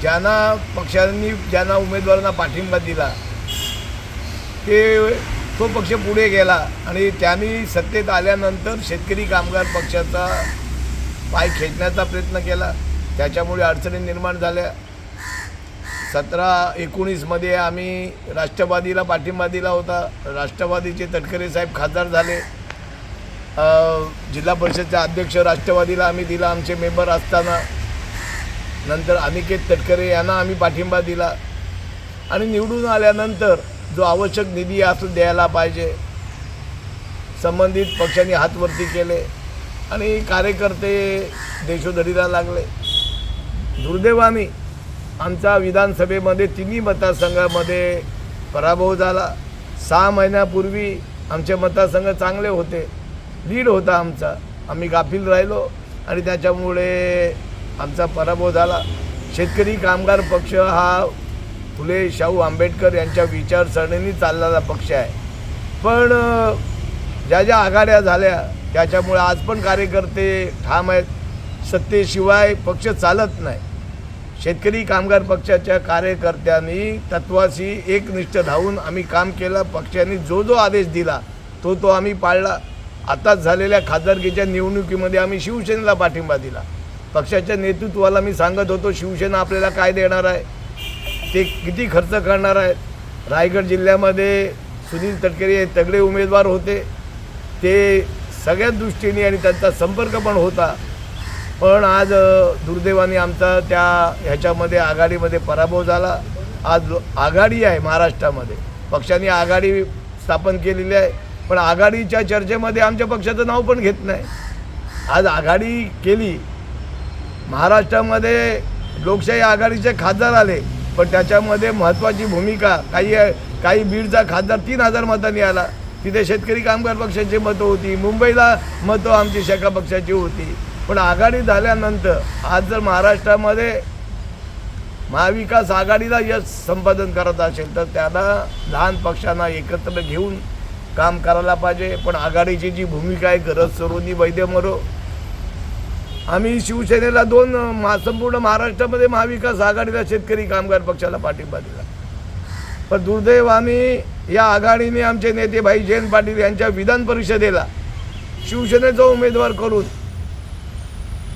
ज्यांना पक्षांनी ज्यांना उमेदवारांना पाठिंबा दिला ते तो पक्ष पुढे गेला आणि त्यांनी सत्तेत आल्यानंतर शेतकरी कामगार पक्षाचा पाय खेचण्याचा प्रयत्न केला. त्याच्यामुळे अडचणी निर्माण झाल्या. सतरा एकोणीसमध्ये आम्ही राष्ट्रवादीला पाठिंबा दिला होता. राष्ट्रवादीचे तटकरे साहेब खासदार झाले. जिल्हा परिषदचे अध्यक्ष राष्ट्रवादीला आम्ही दिला आमचे मेंबर असताना. नंतर अनिकेत तटकरे यांना आम्ही पाठिंबा दिला. आणि निवडून आल्यानंतर जो आवश्यक निधी असू द्यायला पाहिजे संबंधित पक्षांनी हातवरती केले आणि कार्यकर्ते देशोधडीला लागले. दुर्दैवाने आमचा विधानसभेमध्ये तिन्ही मतदारसंघामध्ये पराभव झाला. सहा महिन्यापूर्वी आमचे मतदारसंघ चांगले होते. लीड होता आमचा. आम्ही गाफील राहिलो आणि त्याच्यामुळे आमचा पराभव झाला. शेतकरी कामगार पक्ष हा फुले शाहू आंबेडकर यांच्या विचारसरणीने चाललेला पक्ष आहे. पण ज्या ज्या आघाड्या झाल्या त्याच्यामुळे आज पण कार्यकर्ते ठाम आहेत. सत्तेशिवाय पक्ष चालत नाही. शेतकरी कामगार पक्षाच्या कार्यकर्त्यांनी तत्वाशी एकनिष्ठ धावून आम्ही काम केलं. पक्षाने जो जो आदेश दिला तो तो आम्ही पाळला. आताच झालेल्या खासदारकीच्या निवडणुकीमध्ये आम्ही शिवसेनेला पाठिंबा दिला. पक्षाच्या नेतृत्वाला मी सांगत होतो शिवसेना आपल्याला काय देणार आहे? ते किती खर्च करणार आहेत? रायगड जिल्ह्यामध्ये सुनील तटकरे हे तगडे उमेदवार होते. ते सगळ्या दृष्टीने आणि त्यांचा संपर्क पण होता. पण आज दुर्दैवाने आमचा त्या ह्याच्यामध्ये आघाडीमध्ये पराभव झाला. आज आघाडी आहे महाराष्ट्रामध्ये. पक्षाने आघाडी स्थापन केलेली आहे. पण आघाडीच्या चर्चेमध्ये आमच्या पक्षाचं नाव पण घेत नाही. आज आघाडी केली महाराष्ट्रामध्ये लोकशाही आघाडीचे खासदार आले पण त्याच्यामध्ये महत्त्वाची भूमिका काही काही बीडचा खासदार तीन हजार मतांनी आला. तिथे शेतकरी कामगार पक्षाची मतं होती मुंबईला मतं आमची शाखा पक्षाची होती. पण आघाडी झाल्यानंतर आज जर महाराष्ट्रामध्ये महाविकास आघाडीला यश संपादन करत असेल तर त्याला लहान पक्षांना एकत्र घेऊन काम करायला पाहिजे. पण आघाडीची जी भूमिका आहे गरज सरोनी वैद्य मरो आम्ही शिवसेनेला दोन मा संपूर्ण महाराष्ट्रामध्ये महाविकास आघाडीला शेतकरी कामगार पक्षाला पाठिंबा दिला. पण दुर्दैवाने या आघाडीने आमचे नेते भाई जयंत पाटील यांच्या विधान परिषदेला शिवसेनेचा उमेदवार करून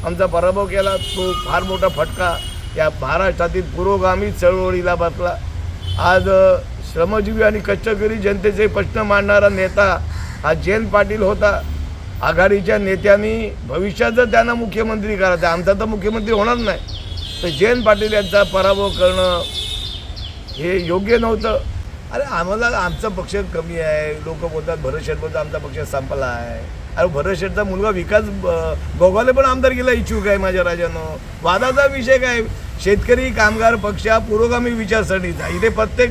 आमचा पराभव केला. तो फार मोठा फटका या महाराष्ट्रातील पुरोगामी चळवळीला बसला. आज श्रमजीवी आणि कष्टकरी जनतेचे प्रश्न मांडणारा नेता हा जयंत पाटील होता. आघाडीच्या नेत्यांनी भविष्यात जर त्यांना मुख्यमंत्री करायचं आमचा तर मुख्यमंत्री होणार नाही. तर जयंत पाटील यांचा पराभव करणं हे योग्य नव्हतं. अरे आम्हाला आमचा पक्ष कमी आहे. लोक बोलतात भरत शेठ आमचा पक्ष संपला आहे. अरे भरत शेठचा मुलगा विकास ब- पण आमदार गेला इच्छुक आहे माझ्या राजानं. वादाचा विषय काय? शेतकरी कामगार पक्ष हा पुरोगामी विचारसरणीचा. इथे प्रत्येक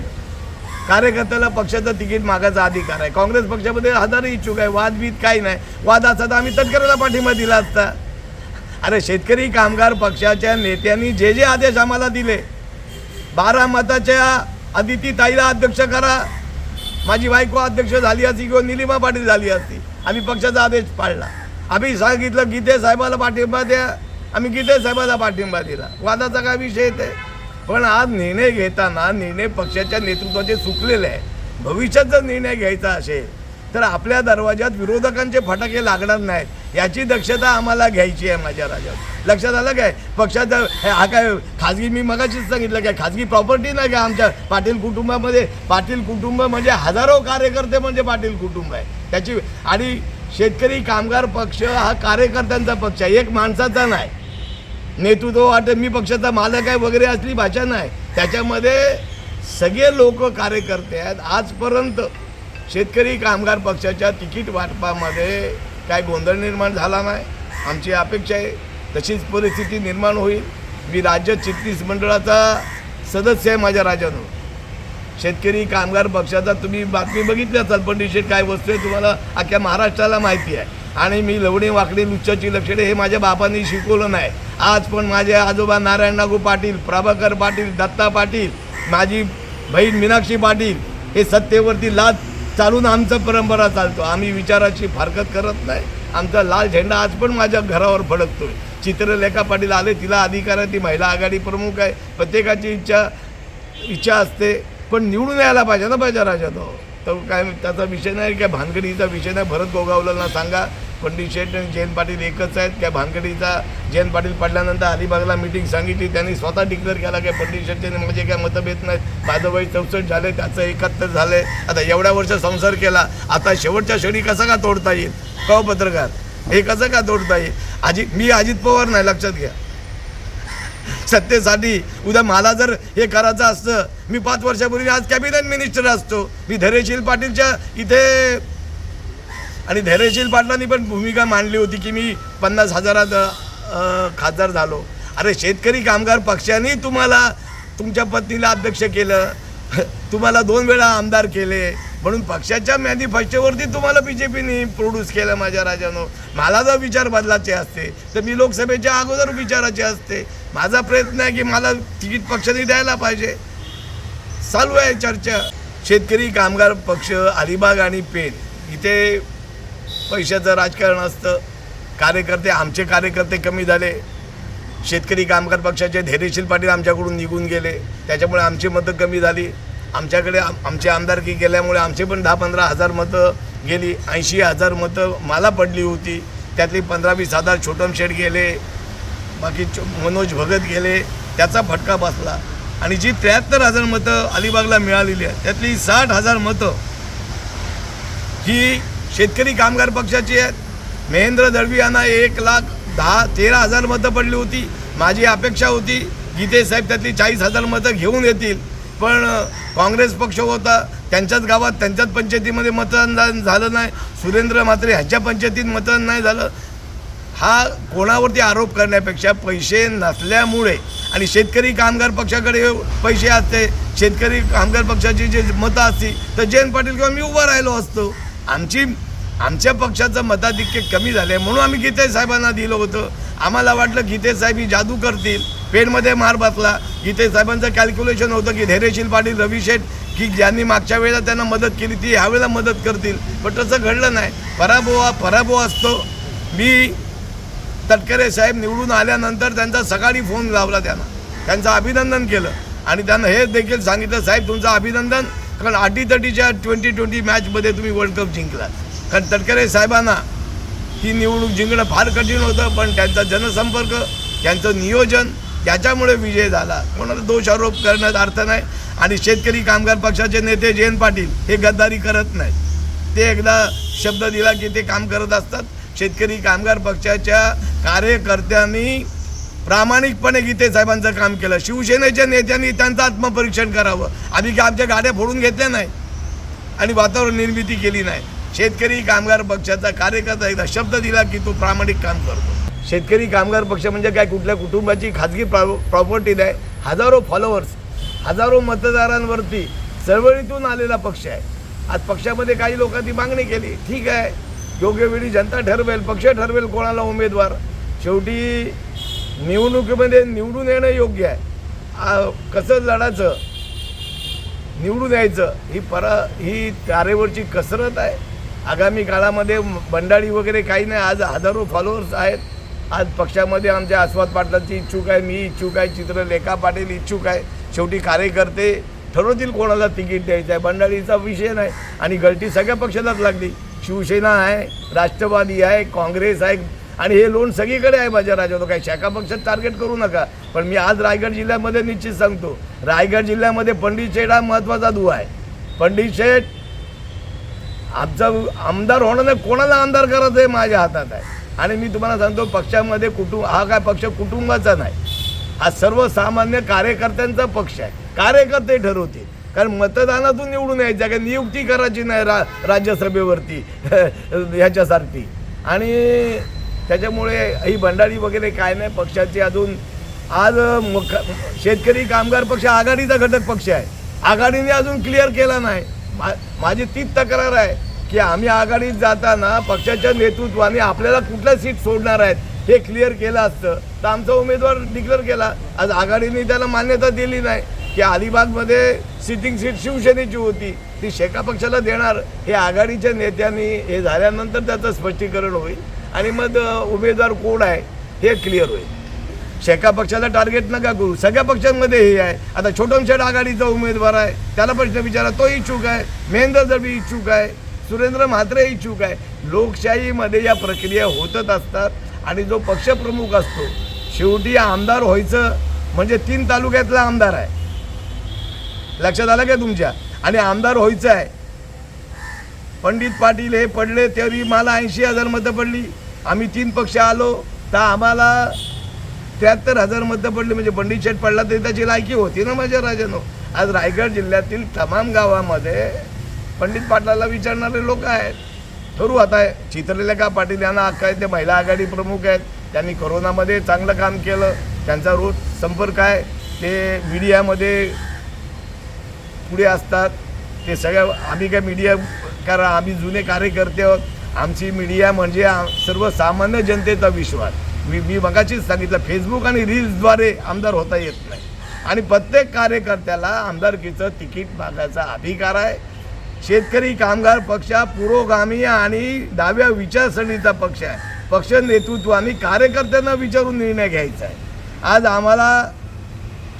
कार्यकर्त्याला पक्षाचं तिकीट मागायचा अधिकार आहे. काँग्रेस पक्षामध्ये हजार इच्छुक आहे. वादबीद काही नाही. वाद तर आम्ही तटकऱ्याला पाठिंबा दिला असता. अरे शेतकरी कामगार पक्षाच्या नेत्यांनी जे जे आदेश आम्हाला दिले बारा मताच्या अदिती ताईला अध्यक्ष करा. माझी बायको अध्यक्ष झाली असती किंवा निलिमा पाटील झाली असती आम्ही पक्षाचा आदेश पाळला. आम्ही सांगितलं गीते साहेबाला पाठिंबा द्या. आम्ही गीते साहेबाला पाठिंबा दिला. वादाचा काय विषय येते पण आज निर्णय घेताना निर्णय पक्षाच्या नेतृत्वाचे चुकलेले आहे. भविष्यात जर निर्णय घ्यायचा असेल तर आपल्या दरवाज्यात विरोधकांचे फटाके लागणार नाहीत. याची दक्षता आम्हाला घ्यायची आहे माझ्या राज्यात लक्षात आलं काय? पक्षाचा हे हा काय खाजगी मी मगाशीच सांगितलं काय? खाजगी प्रॉपर्टी नाही का आमच्या? पाटील कुटुंबामध्ये पाटील कुटुंब म्हणजे हजारो कार्यकर्ते म्हणजे पाटील कुटुंब आहे. त्याची आणि शेतकरी कामगार पक्ष हा कार्यकर्त्यांचा पक्ष आहे. एक माणसाचा नाही. नेतृत्व वाटत मी पक्षाचा मालक आहे वगैरे असली भाषा नाही. त्याच्यामध्ये सगळे लोक कार्यकर्ते आहेत. आजपर्यंत शेतकरी कामगार पक्षाच्या तिकीट वाटपामध्ये काय गोंधळ निर्माण झाला नाही. आमची अपेक्षा आहे तशीच परिस्थिती निर्माण होईल. मी राज्य चिटणीस मंडळाचा सदस्य आहे माझ्या राज्यानं शेतकरी कामगार पक्षाचा तुम्ही बातमी बघितली असाल पण डिशेट काय वस्तू आहे तुम्हाला अख्ख्या महाराष्ट्राला माहिती आहे. आणि मी लवणे वाकडी लुच्चाची लक्षणे हे माझ्या बापांनी शिकवलं नाही. आज पण माझे आजोबा नारायण नागू पाटील प्रभाकर पाटील दत्ता पाटील माझी बहीण मीनाक्षी पाटील हे सत्तेवरती लाद चालून आमचं परंपरा चालतो. आम्ही विचाराची फारकत करत नाही. आमचा लाल झेंडा आज पण माझ्या घरावर फडकतोय. चित्रलेखा पाटील आले तिला अधिकार आहे ती महिला आघाडी प्रमुख आहे. प्रत्येकाची इच्छा इच्छा असते पण निवडून यायला पाहिजे ना पाहिजे राजा तो तर काय त्याचा विषय नाही काय भानगडीचा विषय नाही. भरत गोगावलेला सांगा पंडित शेठ आणि जयंत पाटील एकच आहेत. काय भानगडीचा जयंत पाटील पडल्यानंतर अलिबागला मीटिंग सांगितली. त्यांनी स्वतः डिक्लेअर केला की पंडित शेठचे म्हणजे काय मतभेद नाहीत. माझं वय चौसष्ट झाले त्याचं एकाहत्तर झाले. आता एवढ्या वर्ष संसार केला. आता शेवटच्या क्षणी कसं का तोडता येईल? कव पत्रकार? हे कसं का तोडता येईल? अजित मी अजित पवार नाही लक्षात घ्या. सत्तेसाठी उद्या मला जर हे करायचं असतं मी पाच वर्षापूर्वी आज कॅबिनेट मिनिस्टर असतो. मी धैर्यशील पाटीलच्या इथे. आणि धैर्यशील पाटलांनी पण भूमिका मांडली होती की मी पन्नास हजारात खासदार झालो. अरे शेतकरी कामगार पक्षाने तुम्हाला तुमच्या पत्नीला अध्यक्ष केलं. तुम्हाला दोन वेळा आमदार केले. म्हणून पक्षाच्या मॅनिफेस्टोवरती तुम्हाला बी जे पीने प्रोड्यूस केलं माझ्या राजानो. मला जर विचार बदलाचे असते तर मी लोकसभेच्या अगोदर विचाराचे असते. माझा प्रयत्न आहे की मला तिकीट पक्षाने द्यायला पाहिजे. चालू आहे चर्चा. शेतकरी कामगार पक्ष अलिबाग आणि पेन इथे पैशाचं राजकारण असतं. कार्यकर्ते आमचे कार्यकर्ते कमी झाले. शेतकरी कामगार पक्षाचे धैर्यशील पाटील आमच्याकडून निघून गेले. त्याच्यामुळे आमची मतं कमी झाली. आमच्याकडे आम- आमची आमदारकी गेल्यामुळे आमचे पण दहा पंधरा हजार मतं गेली ऐंशी हजार मतं मला पडली होती. त्यातली पंधरा वीस हजार छोटम शेठ गेले बाकी चो- मनोज भगत गेले त्याचा फटका बसला. आणि जी त्र्याहत्तर हजार मतं अलिबागला मिळालेली आहेत त्यातली साठ हजार मतं ही शेतकरी कामगार पक्षाची आहेत. महेंद्र दळवी यांना एक लाख दहा तेरा हजार मतं पडली होती. माझी अपेक्षा होती गीते साहेब त्यातली चाळीस हजार मतं घेऊन येतील. पण काँग्रेस पक्ष होता त्यांच्याच गावात त्यांच्याच पंचायतीमध्ये मतदान झालं नाही. सुरेंद्र मात्रे ह्याच्या पंचायतीत मतदान नाही झालं. हा कोणावरती आरोप करण्यापेक्षा पैसे नसल्यामुळे आणि शेतकरी कामगार पक्षाकडे पैसे असते शेतकरी कामगार पक्षाची जे मतं असती तर जयंत पाटील किंवा मी उभा राहिलो असतो. आमची आमच्या पक्षाचं मताधिक्य कमी झालं आहे म्हणून आम्ही गीते साहेबांना दिलं होतं. आम्हाला वाटलं गीते साहेब ही जादू करतील. पेडमध्ये मार बसला. इथे साहेबांचं कॅल्क्युलेशन होतं की धैर्यशील पाटील रवी शेठ की ज्यांनी मागच्या वेळेला त्यांना मदत केली ती ह्यावेळेला मदत करतील. पण तसं घडलं नाही. पराभव हा पराभव असतो. मी तटकरे साहेब निवडून आल्यानंतर त्यांचा सकाळी फोन लावला त्यांना. त्यांचं अभिनंदन केलं. आणि त्यांना हे देखील सांगितलं साहेब तुमचं अभिनंदन कारण अटीतटीच्या ट्वेंटी ट्वेंटी मॅचमध्ये तुम्ही वर्ल्ड कप जिंकला कारण तटकरे साहेबांना ही निवडणूक जिंकणं फार कठीण होतं पण त्यांचा जनसंपर्क त्यांचं नियोजन याच्यामुळे विजय झाला. कोणाला दोष आरोप करण्यात अर्थ नाही आणि शेतकरी कामगार पक्षाचे नेते जयंत पाटील हे गद्दारी करत नाहीत. ते एकदा शब्द दिला की ते काम करत असतात. शेतकरी कामगार पक्षाच्या कार्यकर्त्यांनी प्रामाणिकपणे गीते साहेबांचं काम केलं. शिवसेनेच्या नेत्यांनी त्यांचं आत्मपरीक्षण करावं. आम्ही काय आमच्या गाड्या फोडून घेतल्या नाही आणि वातावरण निर्मिती केली नाही. शेतकरी कामगार पक्षाचा कार्यकर्ता एकदा शब्द दिला की तो प्रामाणिक काम करतो. शेतकरी कामगार पक्ष म्हणजे काय? कुठल्या कुटुंबाची खाजगी प्रॉपर्टी नाही. हजारो फॉलोअर्स हजारो मतदारांवरती चळवळीतून आलेला पक्ष आहे. आज पक्षामध्ये काही लोकांनी मागणी केली. ठीक आहे. योग्य वेळी जनता ठरवेल पक्ष ठरवेल कोणाला उमेदवार. शेवटी निवडणुकीमध्ये निवडून येणं योग्य आहे. कसं लढायचं? निवडून यायचं. ही परा ही तारेवरची कसरत आहे. आगामी काळामध्ये बंडाळी वगैरे काही नाही. आज हजारो फॉलोअर्स आहेत. आज पक्षामध्ये आमच्या आस्वाद पाटलांची इच्छुक आहे मी इच्छुक आहे चित्रलेखा पाटील इच्छुक आहे. शेवटी कार्यकर्ते ठरवतील कोणाला तिकीट द्यायचं आहे. बंडाळीचा विषय नाही. आणि गळती सगळ्या पक्षालाच लागली. शिवसेना आहे राष्ट्रवादी आहे काँग्रेस आहे आणि हे लोन सगळीकडे आहे माझ्या राज्यात. काही शाखा पक्षात टार्गेट करू नका. पण मी आज रायगड जिल्ह्यामध्ये निश्चित सांगतो. रायगड जिल्ह्यामध्ये पंडित शेठ हा महत्त्वाचा दुवा आहे. पंडित शेठ आमचा आमदार होणं नाही कोणाला आमदार करायचं आहे माझ्या हातात आहे. आणि मी तुम्हाला सांगतो पक्षामध्ये कुटुंब हा काय पक्ष कुटुंबाचा नाही. हा सर्वसामान्य कार्यकर्त्यांचा पक्ष आहे. कार्यकर्ते ठरवतील. कारण मतदानातून निवडून यायचं काय नियुक्ती करायची नाही रा राज्यसभेवरती ह्याच्यासारखी. आणि त्याच्यामुळे ही भंडारी वगैरे काय नाही पक्षाची अजून आज मुख शेतकरी कामगार पक्ष आघाडीचा घटक पक्ष आहे. आघाडीने अजून क्लिअर केला नाही. मा माझी तीच तक्रार आहे. की आम्ही आघाडीत जाताना पक्षाच्या नेतृत्वाने आपल्याला कुठल्या सीट सोडणार आहेत हे क्लिअर केलं असतं. तर आमचा उमेदवार डिक्लेअर केला. आज आघाडीने त्याला मान्यता दिली नाही की अलिबागमध्ये सिटिंग सीट शिवसेनेची होती. ती शेका पक्षाला देणार. हे आघाडीच्या नेत्यांनी हे झाल्यानंतर त्याचं स्पष्टीकरण होईल. आणि मग उमेदवार कोण आहे हे क्लिअर होईल. शेका पक्षाला टार्गेट नका करू. सगळ्या पक्षांमध्ये हे आहे. आता छोटमशेठ आघाडीचा उमेदवार आहे. त्याला प्रश्न विचारा. तो इच्छुक आहे. महेंद्र दळवी इच्छुक आहे सुरेंद्र म्हात्रे इच्छुक आहे. लोकशाहीमध्ये या प्रक्रिया होतच असतात आणि जो पक्षप्रमुख असतो शेवटी आमदार व्हायचं म्हणजे तीन तालुक्यातला आमदार आहे. लक्षात आलं का तुमच्या? आणि आमदार व्हायचं आहे. पंडित पाटील हे पडले तरी मला ऐंशी हजार मतं पडली. आम्ही तीन पक्ष आलो तर आम्हाला त्र्याहत्तर हजार मतं पडली. म्हणजे पंडित शेठ पडला तरी त्याची लायकी होती ना माझ्या राजानो. आज रायगड जिल्ह्यातील तमाम गावामध्ये पंडित पाटलाला विचारणारे लोक आहेत. ठरू आता चित्रलेखा पाटील यांना अक्का आहे ते महिला आघाडी प्रमुख आहेत. त्यांनी कोरोनामध्ये चांगलं काम केलं. त्यांचा रोज संपर्क आहे. ते मीडियामध्ये पुढे असतात. ते सगळ्या आम्ही काय मीडिया कारण आम्ही जुने कार्यकर्ते आहोत. आमची मीडिया म्हणजे सर्वसामान्य जनतेचा विश्वास. मी मी मगाशीच सांगितलं फेसबुक आणि रील्सद्वारे आमदार होता येत नाही. आणि प्रत्येक कार्यकर्त्याला आमदारकीचं तिकीट मागायचा अधिकार आहे. शेतकरी कामगार पक्ष हा पुरोगामी आणि डाव्या विचारसरणीचा पक्ष आहे. पक्ष नेतृत्व आणि कार्यकर्त्यांना विचारून निर्णय घ्यायचा आहे. आज आम्हाला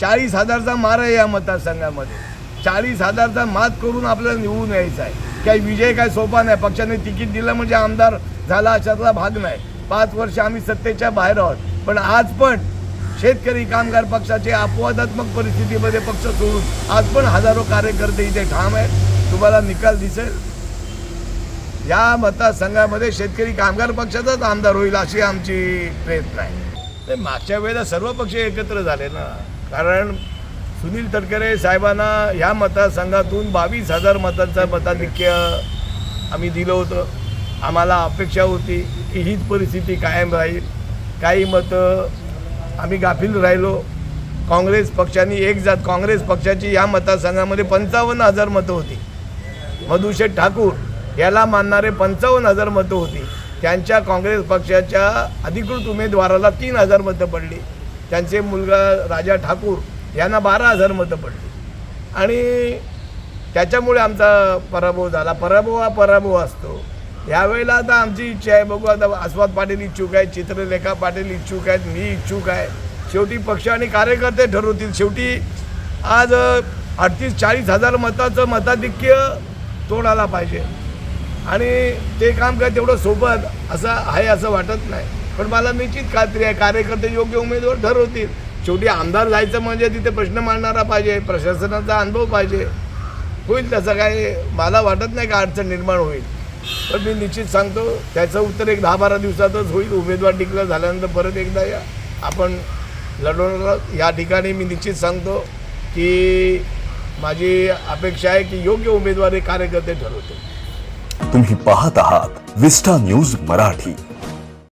चाळीस हजारचा मार आहे या मतदारसंघामध्ये. चाळीस हजारचा मात करून आपल्याला निवडून यायचा आहे. काही विजय काय सोपा नाही. पक्षाने तिकीट दिलं म्हणजे आमदार झाला अशातला भाग नाही. पाच वर्ष आम्ही सत्तेच्या बाहेर आहोत. पण आज पण शेतकरी कामगार पक्षाचे अपवादात्मक परिस्थितीमध्ये पक्ष सोडून आज पण हजारो कार्यकर्ते इथे ठाम आहेत. तुम्हाला निकाल दिसेल. या मतदारसंघामध्ये शेतकरी कामगार पक्षाचाच आमदार होईल अशी आमची प्रयत्न आहे. ते मागच्या वेळेला सर्व पक्ष एकत्र झाले ना. कारण सुनील तटकरे साहेबांना ह्या मतदारसंघातून बावीस हजार मतांचा मताधिक्य आम्ही दिलं होतं. आम्हाला अपेक्षा होती की हीच परिस्थिती कायम राहील. काही मतं आम्ही गाफील राहिलो. काँग्रेस पक्षाने एक जात काँग्रेस पक्षाची या मतदारसंघामध्ये पंचावन्न हजार मतं होती. मधुशेठ ठाकूर याला मानणारे पंचावन्न हजार मतं होती. त्यांच्या काँग्रेस पक्षाच्या अधिकृत उमेदवाराला तीन हजार मतं पडली. त्यांचे मुलगा राजा ठाकूर यांना बारा हजार मतं पडली. आणि त्याच्यामुळे आमचा पराभव झाला. पराभव हा पराभव असतो. यावेळेला आता आमची इच्छा आहे बघू आता आस्वाद पाटील इच्छुक आहे चित्रलेखा पाटील इच्छुक आहेत मी इच्छुक आहे. शेवटी पक्ष आणि कार्यकर्ते ठरवतील. शेवटी आज अडतीस चाळीस हजार मताचं मताधिक्य तोडायला पाहिजे. आणि ते काम काय तेवढं सोबत असं आहे असं वाटत नाही. पण मला निश्चित खात्री आहे कार्यकर्ते योग्य उमेदवार ठरवतील. शेवटी आमदार जायचं म्हणजे तिथे प्रश्न मांडणारा पाहिजे प्रशासनाचा अनुभव पाहिजे. होईल त्याचं काय मला वाटत नाही का अडचण निर्माण होईल. पण मी निश्चित सांगतो त्याचं उत्तर एक दहा बारा दिवसातच होईल. उमेदवार डिक्लेअर झाल्यानंतर परत एकदा या. आपण लढवणार या ठिकाणी मी निश्चित सांगतो की माझी अपेक्षा आहे की योग्य उमेदवारी कार्यकर्ते ठरवतील. तुम्ही पाहत आहात विस्टा न्यूज मराठी.